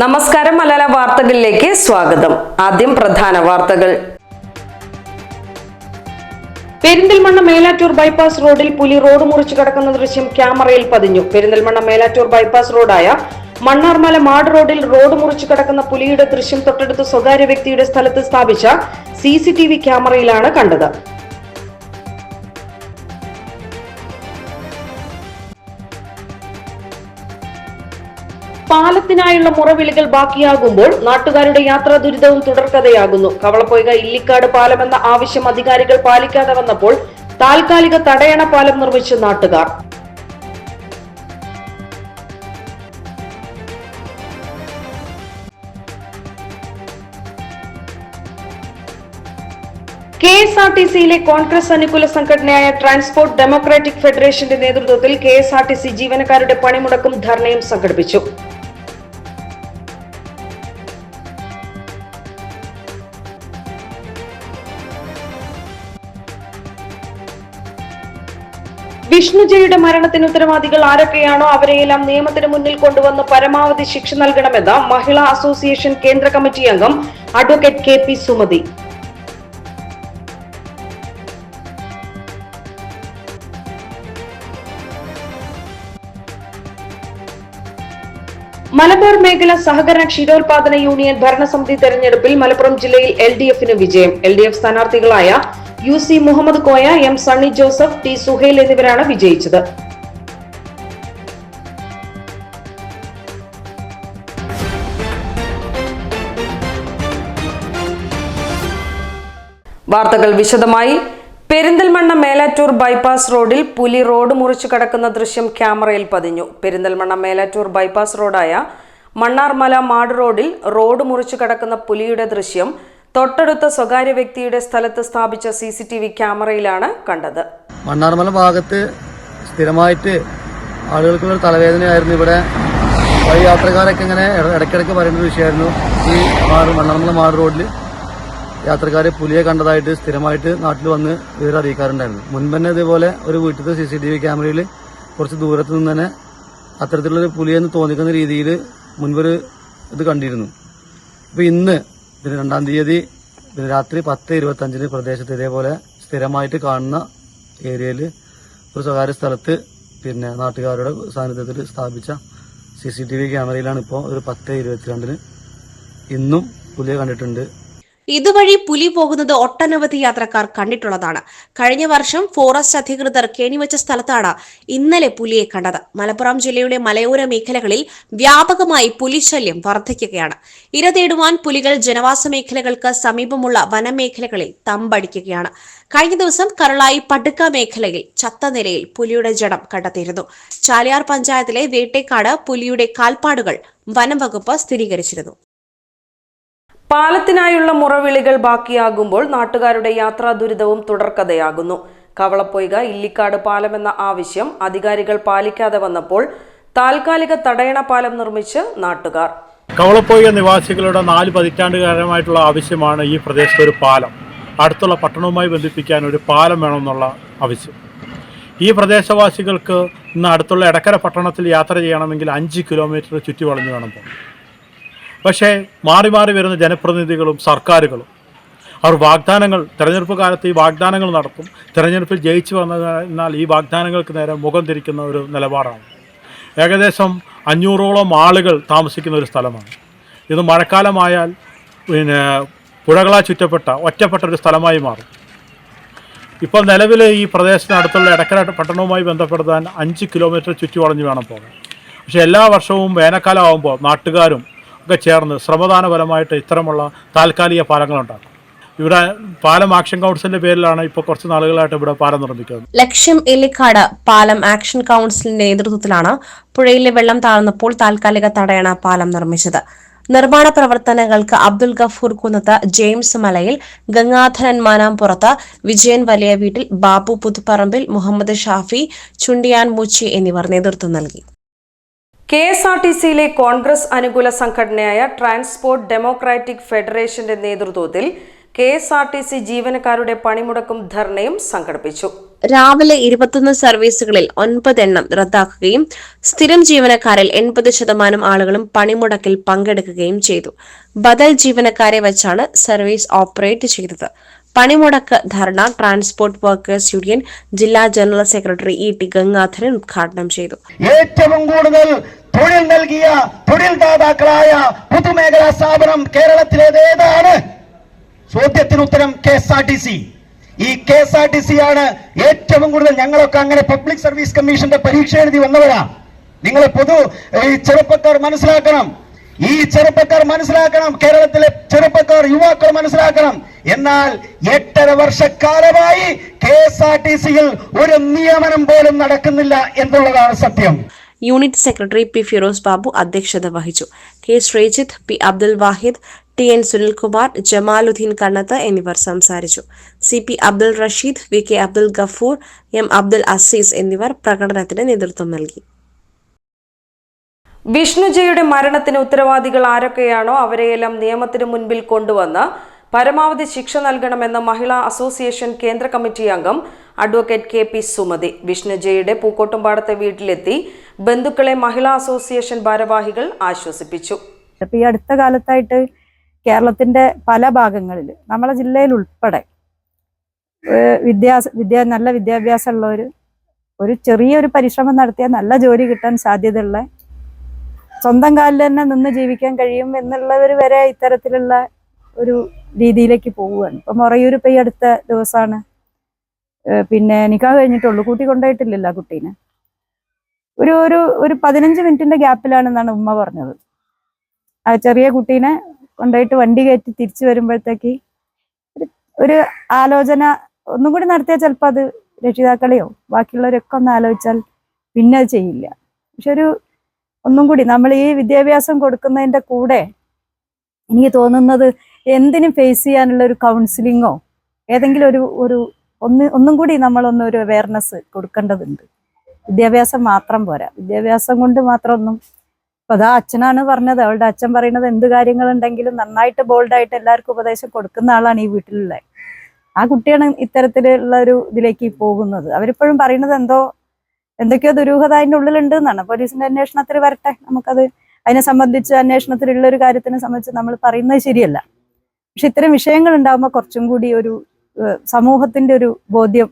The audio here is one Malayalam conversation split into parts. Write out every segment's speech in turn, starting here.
നമസ്കാരം മലയാള വാർത്തകളിലേക്ക് സ്വാഗതം. ആദ്യം പ്രധാന വാർത്തകൾ. പെരിന്തൽമണ്ണ മേലാറ്റൂർ ബൈപ്പാസ് റോഡിൽ പുലി റോഡ് മുറിച്ചു കടക്കുന്ന ദൃശ്യം ക്യാമറയിൽ പതിഞ്ഞു. പെരിന്തൽമണ്ണ മേലാറ്റൂർ ബൈപ്പാസ് റോഡായ മണ്ണാർമല മാട് റോഡിൽ റോഡ് മുറിച്ചു കടക്കുന്ന പുലിയുടെ ദൃശ്യം തൊട്ടടുത്ത് സ്വകാര്യ വ്യക്തിയുടെ സ്ഥലത്ത് സ്ഥാപിച്ച സി ക്യാമറയിലാണ് കണ്ടത്. പാലത്തിനായുള്ള മുറവിളികൾ ബാക്കിയാകുമ്പോൾ നാട്ടുകാരുടെ യാത്രാ ദുരിതവും തുടർക്കഥയാകുന്നു. കവളപ്പൊയ്ക ഇല്ലിക്കാട് പാലം എന്ന ആവശ്യം അധികാരികൾ പാലിക്കാതെ വന്നപ്പോൾ താൽക്കാലിക തടയണ പാലം നിർമ്മിച്ച നാട്ടുകാർ. കെ എസ് ആർ ടി സിയിലെ കോൺഗ്രസ് അനുകൂല സംഘടനയായ ട്രാൻസ്പോർട്ട് ഡെമോക്രാറ്റിക് ഫെഡറേഷന്റെ നേതൃത്വത്തിൽ K S R T C ജീവനക്കാരുടെ പണിമുടക്കും ധർണയും സംഘടിപ്പിച്ചു. വിഷ്ണുജയുടെ മരണത്തിന് ഉത്തരവാദികൾ ആരൊക്കെയാണോ അവരെയെല്ലാം നിയമത്തിന് മുന്നിൽ കൊണ്ടുവന്ന് പരമാവധി ശിക്ഷ നൽകണമെന്ന് മഹിളാ അസോസിയേഷൻ കേന്ദ്ര കമ്മിറ്റി അംഗം advocate K P Sumathi. Malabar മേഖല സഹകരണ ക്ഷീരോത്പാദന യൂണിയൻ ഭരണസമിതി തെരഞ്ഞെടുപ്പിൽ മലപ്പുറം ജില്ലയിൽ എൽ ഡി എഫിന് വിജയം. L D F സ്ഥാനാർത്ഥികളായ U C Muhammad Koya M Sunny Joseph T Suhail എന്നിവരാണ് വിജയിച്ചത്. വാർത്തകൾ വിശദമായി. പെരിന്തൽമണ്ണ മേലാറ്റൂർ ബൈപ്പാസ് റോഡിൽ പുലി റോഡ് മുറിച്ചു കടക്കുന്ന ദൃശ്യം ക്യാമറയിൽ പതിഞ്ഞു. പെരിന്തൽമണ്ണ മേലാറ്റൂർ ബൈപ്പാസ് റോഡായ മണ്ണാർമല മാട് റോഡിൽ റോഡ് മുറിച്ചു കടക്കുന്ന പുലിയുടെ ദൃശ്യം തൊട്ടടുത്ത സ്വകാര്യ വ്യക്തിയുടെ സ്ഥലത്ത് സ്ഥാപിച്ച സി സി ടി വി ക്യാമറയിലാണ് കണ്ടത്. മണ്ണാർമല ഭാഗത്ത് സ്ഥിരമായിട്ട് ആളുകൾക്കുള്ള തലവേദനയായിരുന്നു ഇവിടെ. വഴി യാത്രക്കാരൊക്കെ ഇങ്ങനെ ഇട- ഇടയ്ക്കിടയ്ക്ക് പറയുന്ന ഒരു വിഷയമായിരുന്നു. ഈ മാറ് മണ്ണാർമല മാറ് റോഡിൽ യാത്രക്കാരെ പുലിയെ കണ്ടതായിട്ട് സ്ഥിരമായിട്ട് നാട്ടിൽ വന്ന് വിവരം അറിയിക്കാറുണ്ടായിരുന്നു. മുൻപ് തന്നെ ഇതേപോലെ ഒരു വീട്ടിലത്തെ സി സി ടി വി ക്യാമറയിൽ കുറച്ച് ദൂരത്ത് നിന്ന് തന്നെ അത്തരത്തിലുള്ളൊരു പുലിയെന്ന് തോന്നിക്കുന്ന രീതിയിൽ മുൻപൊരു ഇത് കണ്ടിരുന്നു. അപ്പോൾ ഇന്ന് പിന്നെ രണ്ടാം തീയതി രാത്രി പത്ത് ഇരുപത്തഞ്ചിന് പ്രദേശത്ത് ഇതേപോലെ സ്ഥിരമായിട്ട് കാണുന്ന ഏരിയയിൽ ഒരു സ്വകാര്യ സ്ഥലത്ത് പിന്നെ നാട്ടുകാരുടെ സാന്നിധ്യത്തിൽ സ്ഥാപിച്ച സി സി ടി വി ക്യാമറയിലാണ് ഇപ്പോൾ ഒരു പത്ത് ഇരുപത്തിരണ്ടിന് ഇന്നും പുലിയെ കണ്ടിട്ടുണ്ട്. ഇതുവഴി പുലി പോകുന്നത് ഒട്ടനവധി യാത്രക്കാർ കണ്ടിട്ടുള്ളതാണ്. കഴിഞ്ഞ വർഷം ഫോറസ്റ്റ് അധികൃതർ കെണിവെച്ച സ്ഥലത്താണ് ഇന്നലെ പുലിയെ കണ്ടത്. മലപ്പുറം ജില്ലയുടെ മലയോര മേഖലകളിൽ വ്യാപകമായി പുലിശല്യം വർദ്ധിക്കുകയാണ് ഇര തേടുവാൻ പുലികൾ ജനവാസ മേഖലകൾക്ക് സമീപമുള്ള വനമേഖലകളിൽ തമ്പടിക്കുകയാണ്. കഴിഞ്ഞ ദിവസം കരളായി പടുക്ക മേഖലയിൽ ചത്ത നിലയിൽ പുലിയുടെ ജഡം കണ്ടെത്തിയിരുന്നു. ചാലിയാർ പഞ്ചായത്തിലെ വേട്ടേക്കാട് പുലിയുടെ കാൽപ്പാടുകൾ വനം വകുപ്പ് സ്ഥിരീകരിച്ചിരുന്നു. പാലത്തിനായുള്ള മുറവിളികൾ ബാക്കിയാകുമ്പോൾ നാട്ടുകാരുടെ യാത്രാ ദുരിതവും തുടർക്കഥയാകുന്നു. കവളപ്പൊയ്ക ഇല്ലിക്കാട് പാലമെന്ന ആവശ്യം അധികാരികൾ പാലിക്കാതെ വന്നപ്പോൾ താൽക്കാലിക തടയണ പാലം നിർമ്മിച്ച് നാട്ടുകാർ. കവളപ്പൊയ്ക നിവാസികളുടെ നാല് പതിറ്റാണ്ടുകാരമായിട്ടുള്ള ആവശ്യമാണ് ഈ പ്രദേശത്തെ ഒരു പാലം. അടുത്തുള്ള പട്ടണവുമായി ബന്ധിപ്പിക്കാൻ ഒരു പാലം വേണമെന്നുള്ള ആവശ്യം. ഈ പ്രദേശവാസികൾക്ക് ഇന്ന് അടുത്തുള്ള എടക്കര പട്ടണത്തിൽ യാത്ര ചെയ്യണമെങ്കിൽ അഞ്ച് കിലോമീറ്റർ ചുറ്റി വളഞ്ഞു വേണം പക്ഷേ മാറി മാറി വരുന്ന ജനപ്രതിനിധികളും സർക്കാരുകളും അവർ വാഗ്ദാനങ്ങൾ തെരഞ്ഞെടുപ്പ് കാലത്ത് ഈ വാഗ്ദാനങ്ങൾ നടത്തും. തെരഞ്ഞെടുപ്പിൽ ജയിച്ചു വന്നതിനാൽ ഈ വാഗ്ദാനങ്ങൾക്ക് നേരെ മുഖം തിരിക്കുന്ന ഒരു നിലപാടാണ്. ഏകദേശം അഞ്ഞൂറോളം ആളുകൾ താമസിക്കുന്ന ഒരു സ്ഥലമാണ്. ഇത് മഴക്കാലമായാൽ പിന്നെ പുഴകളാൽ ചുറ്റപ്പെട്ട ഒറ്റപ്പെട്ട ഒരു സ്ഥലമായി മാറും. ഇപ്പോൾ നിലവിൽ ഈ പ്രദേശത്തിനടുത്തുള്ള എടക്കര പട്ടണവുമായി ബന്ധപ്പെടുത്താൻ അഞ്ച് കിലോമീറ്റർ ചുറ്റുവളഞ്ഞ് വേണം പോകാൻ. പക്ഷേ എല്ലാ വർഷവും വേനൽക്കാലം ആകുമ്പോൾ നാട്ടുകാരും ഒക്കെ ചേർന്ന് ശ്രമദാനപരമായിട്ട് ഇത്തരമുള്ള താൽക്കാലിക പാലങ്ങളുണ്ടാക്കും. ഇവിടെ പാലം ആക്ഷൻ കൗൺസിലിന്റെ പേരിലാണ് ഇപ്പൊ കുറച്ച് നാളുകളായിട്ട് ഇവിടെ പാലം നിർമ്മിക്കുന്നത്. ലക്ഷ്യം എല്ലിക്കാട് പാലം ആക്ഷൻ കൗൺസിലിന്റെ നേതൃത്വത്തിലാണ് പുഴയിലെ വെള്ളം താഴ്ന്നപ്പോൾ താൽക്കാലിക തടയണ പാലം നിർമ്മിച്ചത്. നിർമ്മാണ പ്രവർത്തനങ്ങൾക്ക് അബ്ദുൽ ഗഫൂർ കുന്നത്ത് ജെയിംസ് മലയിൽ ഗംഗാധരൻ മാനാംപുറത്ത് വിജയൻ വലിയ വീട്ടിൽ ബാബു പുതുപ്പറമ്പിൽ മുഹമ്മദ് ഷാഫി ചുണ്ടിയാൻ മൂച്ചി എന്നിവർ നേതൃത്വം നൽകി. കെ എസ് ആർ ടി സിയിലെ കോൺഗ്രസ് അനുകൂല സംഘടനയായ ട്രാൻസ്പോർട്ട് ഡെമോക്രാറ്റിക് ഫെഡറേഷന്റെ നേതൃത്വത്തിൽ K S R T C ജീവനക്കാരുടെ പണിമുടക്കും ധർണയും സംഘടിപ്പിച്ചു. രാവിലെ ഇരുപത്തൊന്ന് സർവീസുകളിൽ ഒൻപതെണ്ണം റദ്ദാക്കുകയും സ്ഥിരം ജീവനക്കാരിൽ എൺപത് ശതമാനം ആളുകളും പണിമുടക്കിൽ പങ്കെടുക്കുകയും ചെയ്തു. ബദൽ ജീവനക്കാരെ വെച്ചാണ് സർവീസ് ഓപ്പറേറ്റ് ചെയ്തത്. പണിമുടക്ക് ധർണ ട്രാൻസ്പോർട്ട് വർക്കേഴ്സ് യൂണിയൻ ജില്ലാ general secretary E T Gangadharan ഉദ്ഘാടനം ചെയ്തു. ഏറ്റവും കൂടുതൽ തൊഴിൽ നൽകിയ തൊഴിൽ ദാതാക്കളായ പൊതുമേഖലാ സ്ഥാപനം കേരളത്തിലേത് ഏതാണ് ചോദ്യത്തിന് ഉത്തരം K S R T C. ഈ K S R T C ആണ് ഏറ്റവും കൂടുതൽ ഞങ്ങളൊക്കെ അങ്ങനെ പബ്ലിക് സർവീസ് കമ്മീഷന്റെ പരീക്ഷ എഴുതി വന്നവരാ. നിങ്ങളെ പൊതു ചെറുപ്പക്കാർ മനസ്സിലാക്കണം. ഈ ചെറുപ്പക്കാർ മനസ്സിലാക്കണം കേരളത്തിലെ ചെറുപ്പക്കാർ യുവാക്കൾ മനസ്സിലാക്കണം. എന്നാൽ എട്ടര വർഷക്കാലമായി കെ എസ് ആർ ടി സിയിൽ ഒരു നിയമനം പോലും നടക്കുന്നില്ല എന്നുള്ളതാണ് സത്യം. Unit secretary P Firoz Babu അധ്യക്ഷത വഹിച്ചു. K Sreejith P Abdul Wahid T N Sunilkumar Jamaluddin Kannath എന്നിവർ സംസാരിച്ചു. C P Abdul Rasheed V K Abdul Gafoor M Abdul Azeez എന്നിവർ പ്രകടനത്തിന് നേതൃത്വം നൽകി. വിഷ്ണുജയുടെ മരണത്തിന് ഉത്തരവാദികൾ ആരൊക്കെയാണോ അവരെയെല്ലാം നിയമത്തിന് മുൻപിൽ കൊണ്ടുവന്ന് പരമാവധി ശിക്ഷ നൽകണമെന്ന് മഹിളാ അസോസിയേഷൻ കേന്ദ്ര കമ്മിറ്റി അംഗം അഡ്വക്കേറ്റ് കെ പി സുമതി. വിഷ്ണുജയുടെ പൂക്കോട്ടുംപാടത്തെ വീട്ടിലെത്തി ബന്ധുക്കളെ മഹിളാ അസോസിയേഷൻ ഭാരവാഹികൾ ആശ്വസിപ്പിച്ചു. ഈ അടുത്ത കാലത്തായിട്ട് കേരളത്തിന്റെ പല ഭാഗങ്ങളിൽ നമ്മളെ ജില്ലയിൽ ഉൾപ്പെടെ വിദ്യ നല്ല വിദ്യാഭ്യാസമുള്ളവർ ഒരു ചെറിയൊരു പരിശ്രമം നടത്തിയാൽ നല്ല ജോലി കിട്ടാൻ സാധ്യതയുള്ള സ്വന്തം കാലിൽ തന്നെ നിന്ന് ജീവിക്കാൻ കഴിയും എന്നുള്ളവർ വരെ ഇത്തരത്തിലുള്ള ഒരു രീതിയിലേക്ക് പോവുകയാണ്. ഇപ്പം മുറയൂർ ഇപ്പം ഈ അടുത്ത ദിവസമാണ്. പിന്നെ നിക്കാഹ് കഴിഞ്ഞിട്ടുള്ളൂ. കൂട്ടി കൊണ്ടുപോയിട്ടില്ലല്ലോ കുട്ടീനെ. ഒരു ഒരു ഒരു പതിനഞ്ച് മിനിറ്റിന്റെ ഗ്യാപ്പിലാണെന്നാണ് ഉമ്മ പറഞ്ഞത്. ആ ചെറിയ കുട്ടീനെ കൊണ്ടുപോയിട്ട് വണ്ടി കയറ്റി തിരിച്ചു വരുമ്പോഴത്തേക്ക് ഒരു ആലോചന ഒന്നും കൂടി നടത്തിയാൽ ചിലപ്പോൾ അത് രക്ഷിതാക്കളെയോ ബാക്കിയുള്ളവരൊക്കെ ഒന്ന് ആലോചിച്ചാൽ പിന്നെ അത് ചെയ്യില്ല. പക്ഷെ ഒരു ഒന്നും കൂടി നമ്മൾ ഈ വിദ്യാഭ്യാസം കൊടുക്കുന്നതിന്റെ കൂടെ എനിക്ക് തോന്നുന്നത് എന്തിനും ഫേസ് ചെയ്യാനുള്ള ഒരു കൗൺസിലിങ്ങോ ഏതെങ്കിലും ഒരു ഒരു ഒന്ന് ഒന്നും കൂടി നമ്മളൊന്ന് ഒരു അവയർനെസ് കൊടുക്കേണ്ടതുണ്ട്. വിദ്യാഭ്യാസം മാത്രം പോരാ. വിദ്യാഭ്യാസം കൊണ്ട് മാത്രം ഒന്നും അപ്പോൾ അതാ അച്ഛനാണ് പറഞ്ഞത്. അവളുടെ അച്ഛൻ പറയുന്നത് എന്ത് കാര്യങ്ങളുണ്ടെങ്കിലും നന്നായിട്ട് ബോൾഡായിട്ട് എല്ലാവർക്കും ഉപദേശം കൊടുക്കുന്ന ആളാണ് ഈ വീട്ടിലുള്ള. ആ കുട്ടിയാണ് ഇത്തരത്തിലുള്ള ഒരു ഇതിലേക്ക് പോകുന്നത്. അവരിപ്പോഴും പറയുന്നത് എന്തോ എന്തൊക്കെയോ ദുരൂഹത അതിന്റെ ഉള്ളിലുണ്ട് എന്നാണ് പോലീസിന്റെ അന്വേഷണത്തിൽ വരട്ടെ. നമുക്കത് അതിനെ സംബന്ധിച്ച് അന്വേഷണത്തിലുള്ള ഒരു കാര്യത്തിനെ സംബന്ധിച്ച് നമ്മൾ പറയുന്നത് ശരിയല്ല. പക്ഷെ ഇത്തരം വിഷയങ്ങൾ ഉണ്ടാകുമ്പോൾ കുറച്ചും കൂടി ഒരു സമൂഹത്തിന്റെ ഒരു ബോധ്യം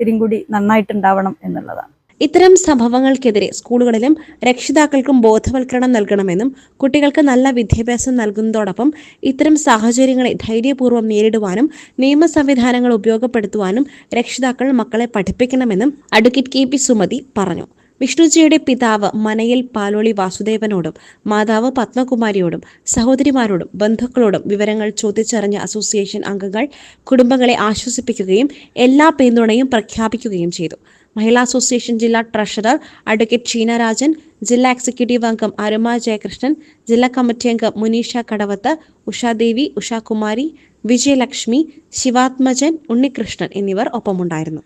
ഇത്തിരി കൂടി നന്നായിട്ടുണ്ടാവണം എന്നുള്ളതാണ്. ഇത്തരം സംഭവങ്ങൾക്കെതിരെ സ്കൂളുകളിലും രക്ഷിതാക്കൾക്കും ബോധവൽക്കരണം നൽകണമെന്നും കുട്ടികൾക്ക് നല്ല വിദ്യാഭ്യാസം നൽകുന്നതോടൊപ്പം ഇത്തരം സാഹചര്യങ്ങളെ ധൈര്യപൂർവം നേരിടുവാനും നിയമ സംവിധാനങ്ങൾ ഉപയോഗപ്പെടുത്തുവാനും രക്ഷിതാക്കൾ മക്കളെ പഠിപ്പിക്കണമെന്നും അഡ്വക്കേറ്റ് കെ പി സുമതി പറഞ്ഞു. വിഷ്ണുജിയുടെ പിതാവ് മനയിൽ പാലോളി വാസുദേവനോടും മാതാവ് പത്മകുമാരിയോടും സഹോദരിമാരോടും ബന്ധുക്കളോടും വിവരങ്ങൾ ചോദിച്ചറിഞ്ഞ അസോസിയേഷൻ അംഗങ്ങൾ കുടുംബങ്ങളെ ആശ്വസിപ്പിക്കുകയും എല്ലാ പിന്തുണയും പ്രഖ്യാപിക്കുകയും ചെയ്തു. മഹിളാ അസോസിയേഷൻ ജില്ലാ ട്രഷറർ അഡ്വക്കേറ്റ് ഷീനരാജൻ ജില്ലാ എക്സിക്യൂട്ടീവ് അംഗം അരുമ ജയകൃഷ്ണൻ ജില്ലാ കമ്മിറ്റി അംഗം മുനീഷ കടവത്ത് ഉഷാദേവി ഉഷാകുമാരി വിജയലക്ഷ്മി ശിവാത്മജൻ ഉണ്ണികൃഷ്ണൻ എന്നിവർ ഒപ്പമുണ്ടായിരുന്നു.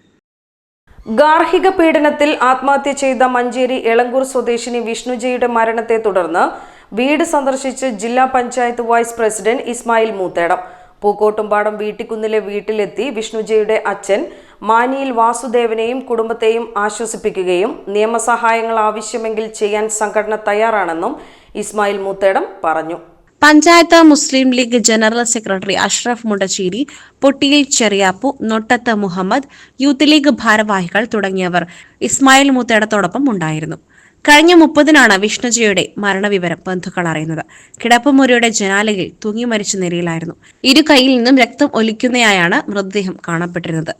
ഗാർഹിക പീഡനത്തിൽ ആത്മഹത്യ ചെയ്ത മഞ്ചേരി എളങ്കൂർ സ്വദേശിനി വിഷ്ണുജയുടെ മരണത്തെ തുടർന്ന് വീട് സന്ദർശിച്ച് ജില്ലാ പഞ്ചായത്ത് വൈസ് പ്രസിഡന്റ് ഇസ്മായിൽ മൂത്തേടം. പൂക്കോട്ടുംപാടം വീട്ടിക്കുന്നിലെ വീട്ടിലെത്തി വിഷ്ണുജയുടെ അച്ഛൻ മാനിയിൽ വാസുദേവനെയും കുടുംബത്തെയും ആശ്വസിപ്പിക്കുകയും നിയമസഹായങ്ങൾ ആവശ്യമെങ്കിൽ ചെയ്യാൻ സംഘടന തയ്യാറാണെന്നും ഇസ്മായിൽ മൂത്തേടം പറഞ്ഞു. Panchayat Muslim League general secretary Ashraf Mundacheri Pottiyil Cheriyappu Nottath Muhammad youth league ഭാരവാഹികൾ തുടങ്ങിയവർ ഇസ്മായിൽ മുത്തേടത്തോടൊപ്പം ഉണ്ടായിരുന്നു. കഴിഞ്ഞ മുപ്പതിനാണ് വിഷ്ണുജിയുടെ മരണവിവരം ബന്ധുക്കൾ അറിയുന്നത്. കിടപ്പുമുറിയുടെ ജനാലയിൽ തൂങ്ങി മരിച്ച നിലയിലായിരുന്നു. ഇരു കൈയിൽ നിന്നും രക്തം ഒലിക്കുന്നയായാണ് മൃതദേഹം കാണപ്പെട്ടിരുന്നത്.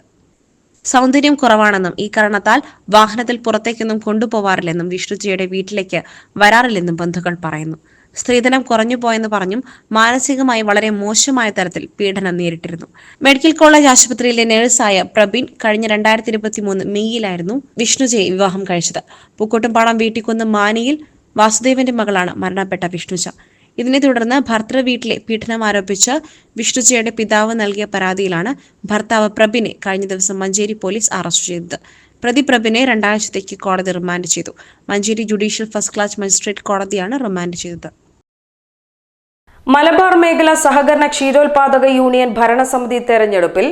സൗന്ദര്യം കുറവാണെന്നും ഈ കാരണത്താൽ വാഹനത്തിൽ പുറത്തേക്കൊന്നും കൊണ്ടുപോവാറില്ലെന്നും വിഷ്ണുജിയുടെ വീട്ടിലേക്ക് വരാറില്ലെന്നും ബന്ധുക്കൾ പറയുന്നു. സ്ത്രീധനം കുറഞ്ഞു പോയെന്ന് പറഞ്ഞും മാനസികമായി വളരെ മോശമായ തരത്തിൽ പീഡനം നേരിട്ടിരുന്നു. മെഡിക്കൽ കോളേജ് ആശുപത്രിയിലെ നഴ്സായ പ്രബീൻ കഴിഞ്ഞ രണ്ടായിരത്തി ഇരുപത്തി മൂന്ന് മെയ്യിലായിരുന്നു വിഷ്ണുജയെ വിവാഹം കഴിച്ചത്. പൂക്കോട്ടുംപാടം വീട്ടിക്കുന്ന് മാനിയിൽ വാസുദേവന്റെ മകളാണ് മരണപ്പെട്ട വിഷ്ണുജ. ഇതിനെ തുടർന്ന് ഭർത്തൃ വീട്ടിലെ പീഡനം ആരോപിച്ച് വിഷ്ണുജയുടെ പിതാവ് നൽകിയ പരാതിയിലാണ് ഭർത്താവ് പ്രബിനെ കഴിഞ്ഞ ദിവസം മഞ്ചേരി പോലീസ് അറസ്റ്റ് ചെയ്തത്. പ്രതി പ്രബിനെ രണ്ടാഴ്ചത്തേക്ക് കോടതി റിമാൻഡ് ചെയ്തു. Manjeri judicial first class magistrate കോടതിയാണ് റിമാൻഡ് ചെയ്തത്. മലബാർ മേഖല സഹകരണ ക്ഷീരോത്പാദക യൂണിയൻ ഭരണസമിതി തെരഞ്ഞെടുപ്പിൽ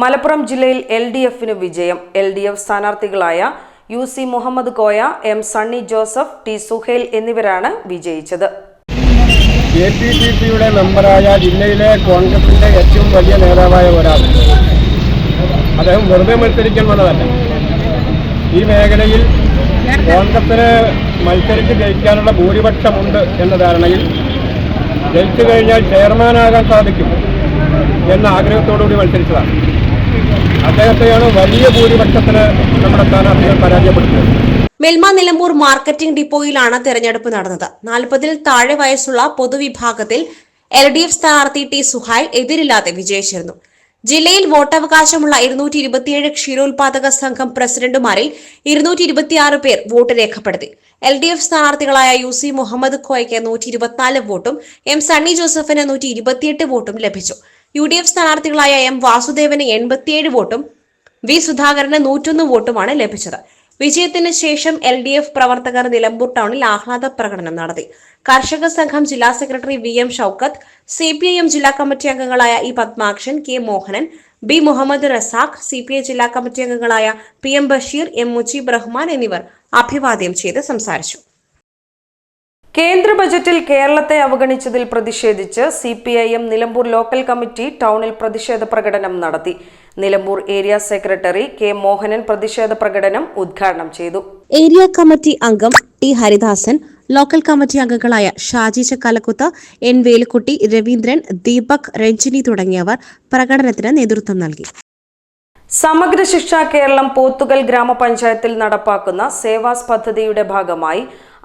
മലപ്പുറം ജില്ലയിൽ എൽ ഡി എഫിന് വിജയം. L D F സ്ഥാനാർത്ഥികളായ U C Muhammad Koya M Sunny Joseph T Suhail എന്നിവരാണ് വിജയിച്ചത്. എ പി ടി പിയുടെ മെമ്പറായ ജില്ലയിലെ കോൺഗ്രസിന്റെ ഏറ്റവും വലിയ നേതാവായ ഒരാൾ. അദ്ദേഹം വെറുതെ മത്സരിക്കുന്നതല്ല ഈ മേഖലയിൽ കോൺഗ്രസിന് മത്സരിച്ച് ജയിക്കാനുള്ള ഭൂരിപക്ഷമുണ്ട് എന്ന ധാരണയിൽ ജയിച്ചു കഴിഞ്ഞാൽ ചെയർമാനാകാൻ സാധിക്കും എന്ന ആഗ്രഹത്തോടുകൂടി മത്സരിച്ചതാണ്. അദ്ദേഹത്തെയാണ് വലിയ ഭൂരിപക്ഷത്തിന് നമ്മുടെ സ്ഥാനാർത്ഥികൾ പരാജയപ്പെടുത്തിയത്. മെൽമ നിലമ്പൂർ മാർക്കറ്റിംഗ് ഡിപ്പോയിലാണ് തെരഞ്ഞെടുപ്പ് നടന്നത്. നാൽപ്പതിൽ താഴെ വയസ്സുള്ള പൊതുവിഭാഗത്തിൽ എൽ ഡി എഫ് സ്ഥാനാർത്ഥി ടി സുഹായ് എതിരില്ലാതെ വിജയിച്ചിരുന്നു. ജില്ലയിൽ വോട്ടവകാശമുള്ള ഇരുന്നൂറ്റി ഇരുപത്തിയേഴ് ക്ഷീരോത്പാദക സംഘം പ്രസിഡന്റുമാരിൽ ഇരുന്നൂറ്റി ഇരുപത്തിയാറ് പേർ വോട്ട് രേഖപ്പെടുത്തി. എൽ ഡി എഫ് സ്ഥാനാർത്ഥികളായ യു സി മുഹമ്മദ് ഖോയ്ക്ക് നൂറ്റി ഇരുപത്തിനാല് വോട്ടും എം സണ്ണി ജോസഫിന് നൂറ്റി ഇരുപത്തിയെട്ട് വോട്ടും ലഭിച്ചു. യു ഡി എഫ് സ്ഥാനാർത്ഥികളായ എം വാസുദേവന് എൺപത്തിയേഴ് വോട്ടും വി സുധാകരന് നൂറ്റൊന്ന് വോട്ടുമാണ് ലഭിച്ചത്. വിജയത്തിന് ശേഷം എൽ ഡി എഫ് പ്രവർത്തകർ നിലമ്പൂർ ടൗണിൽ ആഹ്ലാദ പ്രകടനം നടത്തി. കർഷക സംഘം ജില്ലാ secretary V M Shoukath C P I M ജില്ലാ കമ്മിറ്റി അംഗങ്ങളായ E Padmakshan K Mohanan B Muhammad Razak C P I ജില്ലാ കമ്മിറ്റി അംഗങ്ങളായ P M Basheer M Mujeeb Rahman എന്നിവർ അഭിവാദ്യം ചെയ്ത് സംസാരിച്ചു. കേന്ദ്ര ബജറ്റിൽ കേരളത്തെ അവഗണിച്ചതിൽ പ്രതിഷേധിച്ച് C P I M Nilambur local committee ടൗണിൽ പ്രതിഷേധ പ്രകടനം നടത്തി. Nilambur area secretary K Mohanan പ്രതിഷേധ പ്രകടനം ഉദ്ഘാടനം ചെയ്തു. ഏരിയ കമ്മിറ്റി അംഗം ടി ഹരിദാസൻ ലോക്കൽ കമ്മിറ്റി അംഗങ്ങളായ ഷാജി ചക്കാലക്കുത്ത് എൻ വേലുക്കുട്ടി രവീന്ദ്രൻ ദീപക് രഞ്ജിനി തുടങ്ങിയവർ പ്രകടനത്തിന് നേതൃത്വം നൽകി. സമഗ്ര ശിക്ഷ കേരളം പോത്തുകൽ ഗ്രാമപഞ്ചായത്തിൽ നടപ്പാക്കുന്ന സേവാസ് പദ്ധതിയുടെ ഭാഗമായി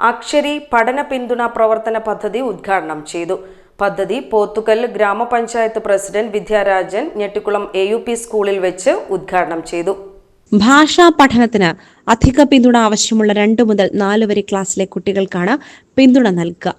അക്ഷരി പഠന പിന്തുണ പ്രവർത്തന പദ്ധതി ഉദ്ഘാടനം ചെയ്തു. പദ്ധതി പോത്തുകൽ ഗ്രാമപഞ്ചായത്ത് president Vidyarajan Njettikulam A U P സ്കൂളിൽ വെച്ച് ഉദ്ഘാടനം ചെയ്തു. ഭാഷാ പഠനത്തിന് അധിക പിന്തുണ ആവശ്യമുള്ള രണ്ടു മുതൽ നാല് വരെ ക്ലാസ്സിലെ കുട്ടികൾക്കാണ് പിന്തുണ നൽകുക.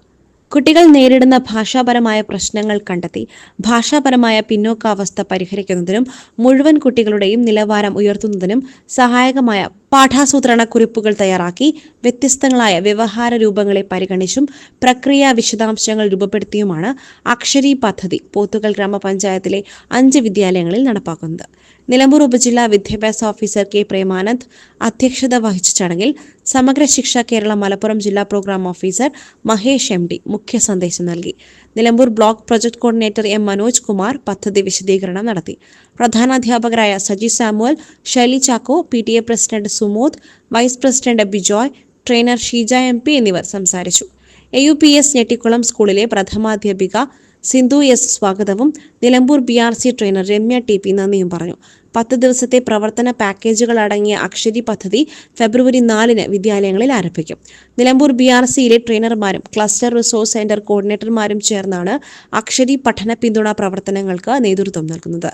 കുട്ടികൾ നേരിടുന്ന ഭാഷാപരമായ പ്രശ്നങ്ങൾ കണ്ടെത്തി ഭാഷാപരമായ പിന്നോക്കാവസ്ഥ പരിഹരിക്കുന്നതിനും മുഴുവൻ കുട്ടികളുടെയും നിലവാരം ഉയർത്തുന്നതിനും സഹായകമായ പാഠാസൂത്രണ കുറിപ്പുകൾ തയ്യാറാക്കി വ്യത്യസ്തങ്ങളായ വ്യവഹാര രൂപങ്ങളെ പരിഗണിച്ചും പ്രക്രിയ വിശദാംശങ്ങൾ രൂപപ്പെടുത്തിയുമാണ് അക്ഷരി പദ്ധതി പോത്തുകൽ ഗ്രാമപഞ്ചായത്തിലെ അഞ്ച് വിദ്യാലയങ്ങളിൽ നടപ്പാക്കുന്നത്. നിലമ്പൂർ ഉപജില്ലാ വിദ്യാഭ്യാസ ഓഫീസർ കെ പ്രേമാനന്ദ് അധ്യക്ഷത വഹിച്ച ചടങ്ങിൽ സമഗ്ര ശിക്ഷ കേരള മലപ്പുറം ജില്ലാ programme officer Mahesh M D മുഖ്യ സന്ദേശം നൽകി. Nilambur block project coordinator M Manoj Kumar പദ്ധതി വിശദീകരണം നടത്തി. പ്രധാനാധ്യാപകരായ Saji Samuel Shaily Chacko P T A president Sumod vice president Bijoy trainer Sheeja M P എന്നിവർ സംസാരിച്ചു. A U P S Njettikulam സ്കൂളിലെ പ്രഥമാധ്യാപിക സിന്ധു എസ് സ്വാഗതവും. Nilambur B R C trainer Ramya T P നന്ദിയും പറഞ്ഞു. പത്ത് ദിവസത്തെ പ്രവർത്തന പാക്കേജുകൾ അടങ്ങിയ അക്ഷരി പദ്ധതി ഫെബ്രുവരി നാലിന് വിദ്യാലയങ്ങളിൽ ആരംഭിക്കും. നിലമ്പൂർ ബി ആർ സിയിലെ ട്രെയിനർമാരും ക്ലസ്റ്റർ റിസോഴ്സ് സെന്റർ കോർഡിനേറ്റർമാരും ചേർന്നാണ് അക്ഷരി പഠന പിന്തുണ പ്രവർത്തനങ്ങൾക്ക് നേതൃത്വം നൽകുന്നത്.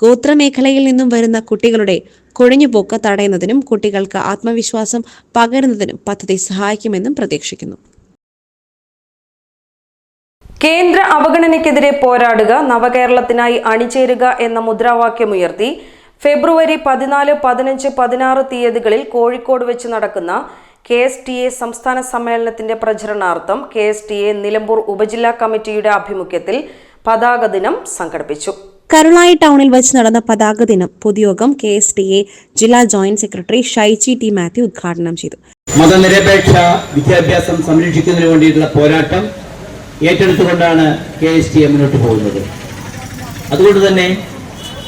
ഗോത്രമേഖലയിൽ നിന്നും വരുന്ന കുട്ടികളുടെ കൊഴിഞ്ഞുപോക്ക് തടയുന്നതിനും കുട്ടികൾക്ക് ആത്മവിശ്വാസം പകരുന്നതിനും പദ്ധതി സഹായിക്കുമെന്നും പ്രതീക്ഷിക്കുന്നു. കേന്ദ്ര അവഗണനയ്ക്കെതിരെ പോരാടുക നവകേരളത്തിനായി അണിചേരുക എന്ന മുദ്രാവാക്യമുയർത്തി ഫെബ്രുവരി പതിനാല് പതിനഞ്ച് പതിനാറ് തീയതികളിൽ കോഴിക്കോട് വെച്ച് നടക്കുന്ന കെ എസ് ടി എ സംസ്ഥാന സമ്മേളനത്തിന്റെ പ്രചരണാർത്ഥം K S T A Nilambur ഉപജില്ലാ കമ്മിറ്റിയുടെ ആഭിമുഖ്യത്തിൽ പതാക ദിനം സംഘടിപ്പിച്ചു. കരുളായി ടൗണിൽ വെച്ച് നടന്ന പതാക ദിനം പൊതുയോഗം കെ എസ് ടി എ ജില്ലാ joint secretary Shaiji T Mathew ഉദ്ഘാടനം ചെയ്തു. മതനിരപേക്ഷ വിദ്യാഭ്യാസം സംരക്ഷിക്കുന്നതിന് വേണ്ടിയിട്ടുള്ള പോരാട്ടം ഏറ്റെടുത്തുകൊണ്ടാണ് കെ എസ് ടി മുന്നോട്ട് പോകുന്നത്. അതുകൊണ്ട് തന്നെ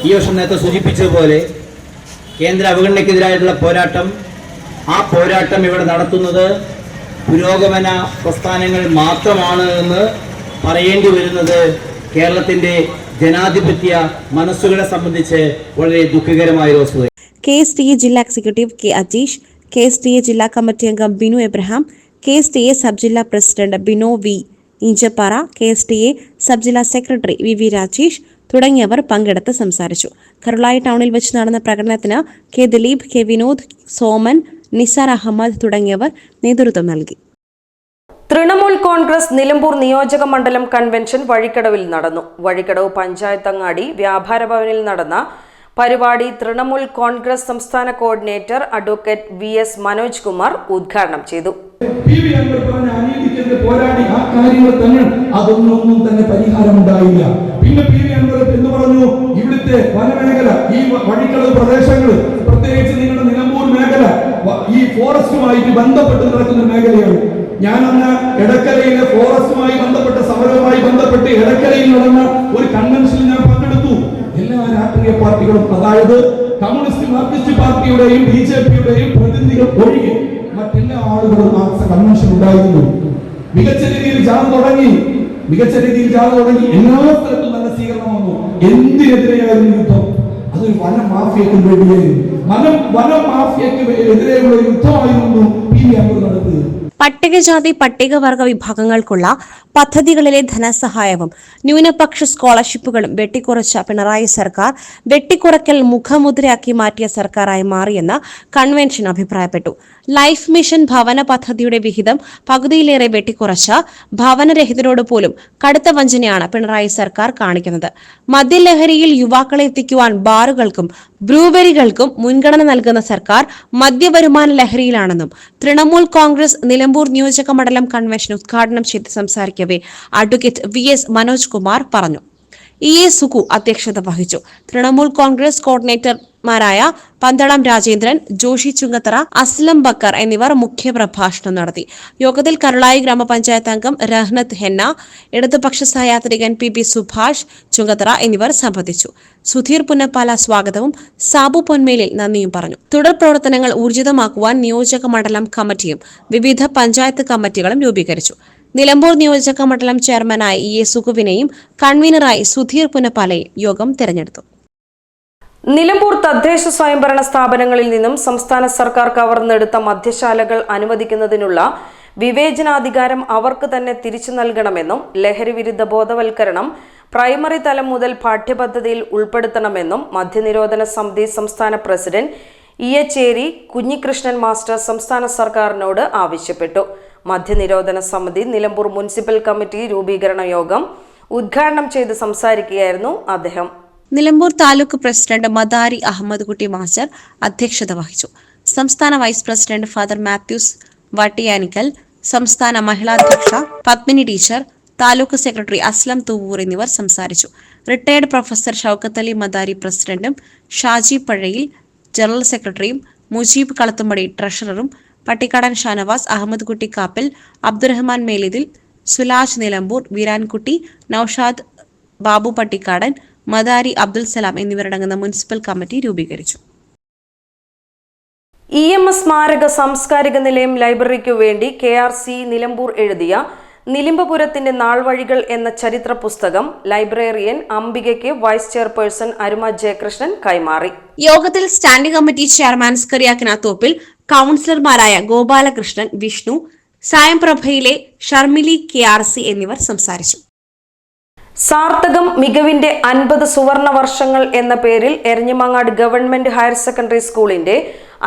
ഈ വർഷം നേരത്തെ സൂചിപ്പിച്ചതുപോലെ കേന്ദ്ര അവഗണനയ്ക്കെതിരായിട്ടുള്ള പോരാട്ടം ആ പോരാട്ടം ഇവിടെ നടത്തുന്നത് പുരോഗമന പ്രസ്ഥാനങ്ങൾ മാത്രമാണ് എന്ന് പറയേണ്ടി വരുന്നത് കേരളത്തിന്റെ ജനാധിപത്യ മനസ്സുകളെ സംബന്ധിച്ച് വളരെ ദുഃഖകരമായ ഒരു വസ്തുത. കെ എസ് ടി എ ജില്ലാ executive K Ajeesh K S T A ജില്ലാ കമ്മിറ്റി അംഗം Binu Abraham K S T A sub ജില്ലാ president Bino V Inchappara K S T A sub ജില്ലാ സെക്രട്ടറി വി വി രാജേഷ് തുടങ്ങിയവർ പങ്കെടുത്ത് സംസാരിച്ചു. കരുളായി ടൗണിൽ വെച്ച് നടന്ന പ്രകടനത്തിന് കെ ദിലീപ് കെ വിനോദ് സോമൻ നിസാർ അഹമ്മദ് തുടങ്ങിയവർ നേതൃത്വം നൽകി. തൃണമൂൽ കോൺഗ്രസ് നിലമ്പൂർ നിയോജക മണ്ഡലം കൺവെൻഷൻ വഴിക്കടവിൽ നടന്നു. വഴിക്കടവ് പഞ്ചായത്ത് അങ്ങാടി വ്യാപാര ഭവനിൽ നടന്ന പരിപാടി തൃണമൂൽ കോൺഗ്രസ് സംസ്ഥാന coordinator advocate V S Manoj Kumar ഉദ്ഘാടനം ചെയ്തു. പറഞ്ഞ പോരാടി ആ കാര്യങ്ങൾ തന്നെ അതൊന്നൊന്നും തന്നെ പരിഹാരമുണ്ടായില്ല. പിന്നെ പി വി അൻവർ എന്ന് പറഞ്ഞു ഇവിടുത്തെ വനമേഖല ഈ വ- വഴിക്കളവ് പ്രദേശങ്ങൾ പ്രത്യേകിച്ച് നിങ്ങളുടെ നിലമ്പൂർ മേഖല ഈ ഫോറസ്റ്റുമായിട്ട് ബന്ധപ്പെട്ട് നടക്കുന്ന മേഖലയാണ്. ഞാൻ അന്ന് എടക്കരയിലെ ഫോറസ്റ്റുമായി ബന്ധപ്പെട്ട സമരവുമായി ബന്ധപ്പെട്ട് എടക്കരയിൽ നടന്ന ഒരു കൺവെൻഷനിൽ ഞാൻ പങ്കെടുത്തു. എല്ലാ രാഷ്ട്രീയ പാർട്ടികളും അതായത് കമ്മ്യൂണിസ്റ്റ് മാർക്സിസ്റ്റ് പാർട്ടിയുടെയും ബി ജെ പിയുടെയും പ്രതിനിധികൾ ഒഴികെ മറ്റെല്ലാ ആളുകളും ആ കൺവെൻഷൻ ഉണ്ടായിരുന്നു. മികച്ച രീതിയിൽ ജാഥ തുടങ്ങി. മികച്ച രീതിയിൽ ജാഥ തുടങ്ങി. എല്ലാ സ്ഥലത്തും നല്ല സ്വീകരണം വന്നു. എന്തിനെതിരെയായിരുന്നു യുദ്ധം? അതൊരു വന മാഫിയക്ക് വേണ്ടിയായിരുന്നു. വനം വന മാഫിയക്ക് എതിരെയുള്ള യുദ്ധമായിരുന്നു പി അൻവർ നടത്തിയത് പട്ടികജാതി പട്ടികവർഗ വിഭാഗങ്ങൾക്കുള്ള പദ്ധതികളിലെ ധനസഹായവും ന്യൂനപക്ഷ സ്കോളർഷിപ്പുകളും വെട്ടിക്കുറച്ച പിണറായി സർക്കാർ വെട്ടിക്കുറയ്ക്കൽ മുഖമുദ്രയാക്കി മാറ്റിയ സർക്കാരായി മാറിയെന്ന് കൺവെൻഷൻ അഭിപ്രായപ്പെട്ടു. ലൈഫ് മിഷൻ ഭവന പദ്ധതിയുടെ വിഹിതം പകുതിയിലേറെ വെട്ടിക്കുറച്ച ഭവനരഹിതരോട് പോലും കടുത്ത വഞ്ചനയാണ് പിണറായി സർക്കാർ കാണിക്കുന്നത്. മദ്യലഹരിയിൽ യുവാക്കളെ എത്തിക്കുവാൻ ബാറുകൾക്കും ബ്രൂവറികൾക്കും മുൻഗണന നൽകുന്ന സർക്കാർ മദ്യവരുമാന ലഹരിയിലാണെന്നും തൃണമൂൽ കോൺഗ്രസ് നിലമ്പൂർ നിയോജക മണ്ഡലം കൺവെൻഷൻ ഉദ്ഘാടനം ചെയ്ത് സംസാരിക്കവേ advocate V S Manoj Kumar പറഞ്ഞു. ഇ എ സുകു അധ്യക്ഷത വഹിച്ചു. തൃണമൂൽ കോൺഗ്രസ് കോർഡിനേറ്റർമാരായ പന്തളം രാജേന്ദ്രൻ ജോഷി ചുങ്കത്തറ അസ്ലം ബക്കർ എന്നിവർ മുഖ്യ പ്രഭാഷണം നടത്തി. യോഗത്തിൽ കരുളായി ഗ്രാമപഞ്ചായത്ത് അംഗം രഹ്നത്ത് ഹെന്ന ഇടതുപക്ഷ സഹയാത്രികൻ പി ബി സുഭാഷ് ചുങ്കത്തറ എന്നിവർ സംബന്ധിച്ചു. സുധീർ പുന്നപ്പാല സ്വാഗതവും സാബു പൊന്മേലിൽ നന്ദിയും പറഞ്ഞു. തുടർ പ്രവർത്തനങ്ങൾ ഊർജിതമാക്കുവാൻ നിയോജക മണ്ഡലം കമ്മിറ്റിയും വിവിധ പഞ്ചായത്ത് കമ്മിറ്റികളും രൂപീകരിച്ചു. നിലമ്പൂർ നിയോജക മണ്ഡലം ചെയർമാനായി ഇ എ സുഖുവിനെയും കൺവീനറായി സുധീർ പുന്നപ്പാലയും യോഗം തെരഞ്ഞെടുത്തു. നിലമ്പൂർ തദ്ദേശ സ്വയംഭരണ സ്ഥാപനങ്ങളിൽ നിന്നും സംസ്ഥാന സർക്കാർ കവർന്നെടുത്ത മദ്യശാലകൾ അനുവദിക്കുന്നതിനുള്ള വിവേചനാധികാരം അവർക്ക് തന്നെ തിരിച്ചു നൽകണമെന്നും ലഹരി വിരുദ്ധ ബോധവൽക്കരണം പ്രൈമറി തലം മുതൽ പാഠ്യപദ്ധതിയിൽ ഉൾപ്പെടുത്തണമെന്നും മദ്യനിരോധന സമിതി സംസ്ഥാന president E Echeri Kunhikrishnan master സംസ്ഥാന സർക്കാരിനോട് ആവശ്യപ്പെട്ടു. മദ്യനിരോധന സമിതി നിലമ്പൂർ മുനിസിപ്പൽ കമ്മിറ്റി രൂപീകരണ യോഗം ഉദ്ഘാടനം ചെയ്ത് സംസാരിക്കുകയായിരുന്നു അദ്ദേഹം. നിലമ്പൂർ താലൂക്ക് പ്രസിഡന്റ് മദാരി അഹമ്മദ് കുട്ടി മാസ്റ്റർ അധ്യക്ഷത വഹിച്ചു. സംസ്ഥാന vice president father Mathews Vattiyanickal സംസ്ഥാന മഹിളാധ്യക്ഷ പത്മിനി ടീച്ചർ താലൂക്ക് സെക്രട്ടറി അസ്ലം തൂവൂർ എന്നിവർ സംസാരിച്ചു. റിട്ടയർഡ് പ്രൊഫസർ ഷൌക്കത്ത് അലി മദാരി പ്രസിഡന്റും ഷാജി പഴയിൽ ജനറൽ സെക്രട്ടറിയും മുജീബ് കളത്തുമ്പടി ട്രഷററും പട്ടിക്കാടൻ ഷാനവാസ് അഹമ്മദ് കുട്ടി കാപ്പിൽ അബ്ദുറഹ്മാൻ മേലിതിൽ സുലാജ് നിലമ്പൂർ വീരാൻകുട്ടി നൌഷാദ് ബാബു പട്ടിക്കാടൻ മദാരി അബ്ദുൽ സലാം എന്നിവരടങ്ങുന്ന മുനിസിപ്പൽ കമ്മിറ്റി രൂപീകരിച്ചു. ഇ എം എസ് സ്മാരക സാംസ്കാരിക നിലയം ലൈബ്രറിക്കു വേണ്ടി കെ ആർ സി നിലമ്പൂർ എഴുതിയ നിലിംബപുരത്തിന്റെ നാൾവഴികൾ എന്ന ചരിത്ര പുസ്തകം ലൈബ്രറിയൻ അംബികയ്ക്ക് വൈസ് ചെയർപേഴ്സൺ അരുമ ജയകൃഷ്ണൻ കൈമാറി. യോഗത്തിൽ സ്റ്റാൻഡിംഗ് കമ്മിറ്റി ചെയർമാൻ സ്കറിയാക്കിനത്തോപ്പിൽ കൌൺസിലർമാരായ ഗോപാലകൃഷ്ണൻ വിഷ്ണു സായംപ്രഭയിലെ ഷർമിലി കെ ആർ സി എന്നിവർ സംസാരിച്ചു. സാർത്ഥകം മികവിന്റെ അൻപത് സുവർണ വർഷങ്ങൾ എന്ന പേരിൽ എരഞ്ഞിമങ്ങാട് ഗവൺമെന്റ് ഹയർ സെക്കൻഡറി സ്കൂളിന്റെ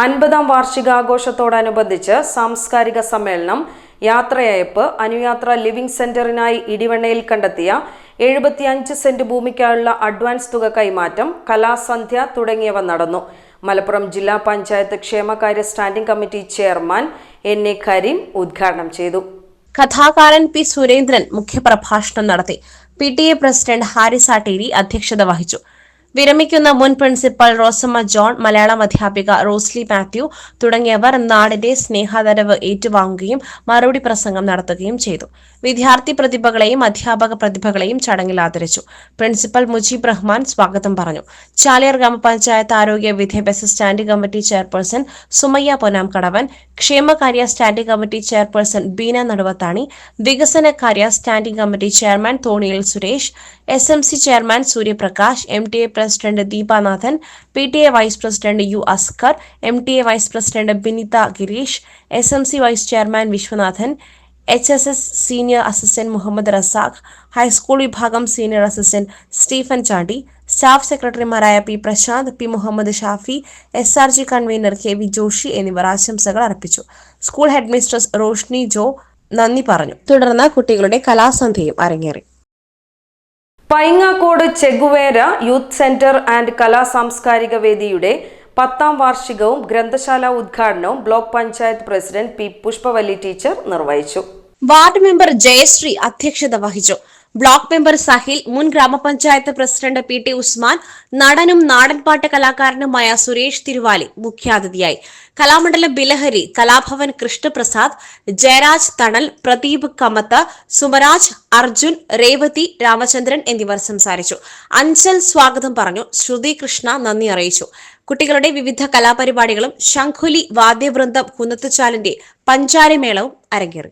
അൻപതാം വാർഷികാഘോഷത്തോടനുബന്ധിച്ച് സാംസ്കാരിക സമ്മേളനം യാത്രയയപ്പ് അനുയാത്ര ലിവിംഗ് സെന്ററിനായി ഇടിവണ്ണയിൽ കണ്ടെത്തിയ എഴുപത്തിയഞ്ച് സെന്റ് ഭൂമിക്കായുള്ള അഡ്വാൻസ് തുക കൈമാറ്റം കലാസന്ധ്യ തുടങ്ങിയവ നടന്നു. മലപ്പുറം ജില്ലാ പഞ്ചായത്ത് ക്ഷേമകാര്യ standing committee chairman N A Kareem ഉദ്ഘാടനം ചെയ്തു. കഥാകാരൻ പി സുരേന്ദ്രൻ മുഖ്യപ്രഭാഷണം നടത്തി. P T A president Haris Atteri അധ്യക്ഷത വഹിച്ചു വിരമിക്കുന്ന മുൻ പ്രിൻസിപ്പൽ റോസമ്മ ജോൺ മലയാളം അധ്യാപിക റോസ്ലി മാത്യു തുടങ്ങിയവർ നാടിന്റെ സ്നേഹാദരവ് ഏറ്റുവാങ്ങുകയും മറുപടി പ്രസംഗം നടത്തുകയും ചെയ്തു. വിദ്യാർത്ഥി പ്രതിഭകളെയും അധ്യാപക പ്രതിഭകളെയും ചടങ്ങിൽ ആദരിച്ചു. പ്രിൻസിപ്പൽ മുജീബ് റഹ്മാൻ സ്വാഗതം പറഞ്ഞു. ചാലിയർ ഗ്രാമപഞ്ചായത്ത് ആരോഗ്യ വിദ്യാഭ്യാസ standing committee chairperson Sumayya Ponnamkadavan ക്ഷേമകാര്യ standing committee chairperson Beena Naduvathani വികസനകാര്യ standing committee chairman Thoniyil Suresh S M C chairman Suryaprakash M T A president Deepanathan P T A vice president U Askar M T A vice president Binitha Gireesh S M C vice chairman Viswanathan H S S senior assistant Muhammed Razak high school വിഭാഗം senior assistant Stephen Chandy staff സെക്രട്ടറിമാരായ P Prashanth P Muhammed Shafi S R G convener K V Joshy എന്നിവർ ആശംസകൾ അർപ്പിച്ചു. സ്കൂൾ ഹെഡ്മിസ്ട്രസ് റോഷ്നി ജോ നന്ദി പറഞ്ഞു. തുടർന്ന് കുട്ടികളുടെ കലാസന്ധ്യയും അരങ്ങേറി. Paingakode Che Guevara youth centre and കലാ സാംസ്കാരിക വേദിയുടെ പത്താം വാർഷികവും ഗ്രന്ഥശാല ഉദ്ഘാടനവും block panchayat president P Pushpavalli teacher നിർവഹിച്ചു. വാർഡ് മെമ്പർ ജയശ്രീ അധ്യക്ഷത വഹിച്ചു. ബ്ലോക്ക് മെമ്പർ സഹിൽ മുൻ ഗ്രാമപഞ്ചായത്ത് പ്രസിഡന്റ് പി ടി ഉസ്മാൻ നടനും നാടൻപാട്ട് കലാകാരനുമായ സുരേഷ് തിരുവാലി മുഖ്യാതിഥിയായി. കലാമണ്ഡലം ബിലഹരി കലാഭവൻ കൃഷ്ണപ്രസാദ് ജയരാജ് തണൽ പ്രദീപ് കമത്ത് സുമരാജ് അർജുൻ രേവതി രാമചന്ദ്രൻ എന്നിവർ സംസാരിച്ചു. അഞ്ചൽ സ്വാഗതം പറഞ്ഞു. ശ്രുതി കൃഷ്ണ നന്ദി അറിയിച്ചു. കുട്ടികളുടെ വിവിധ കലാപരിപാടികളും ശംഖുലി വാദ്യവൃന്ദം കുന്നത്തുചാലിന്റെ പഞ്ചാരിമേളവും അരങ്ങേറി.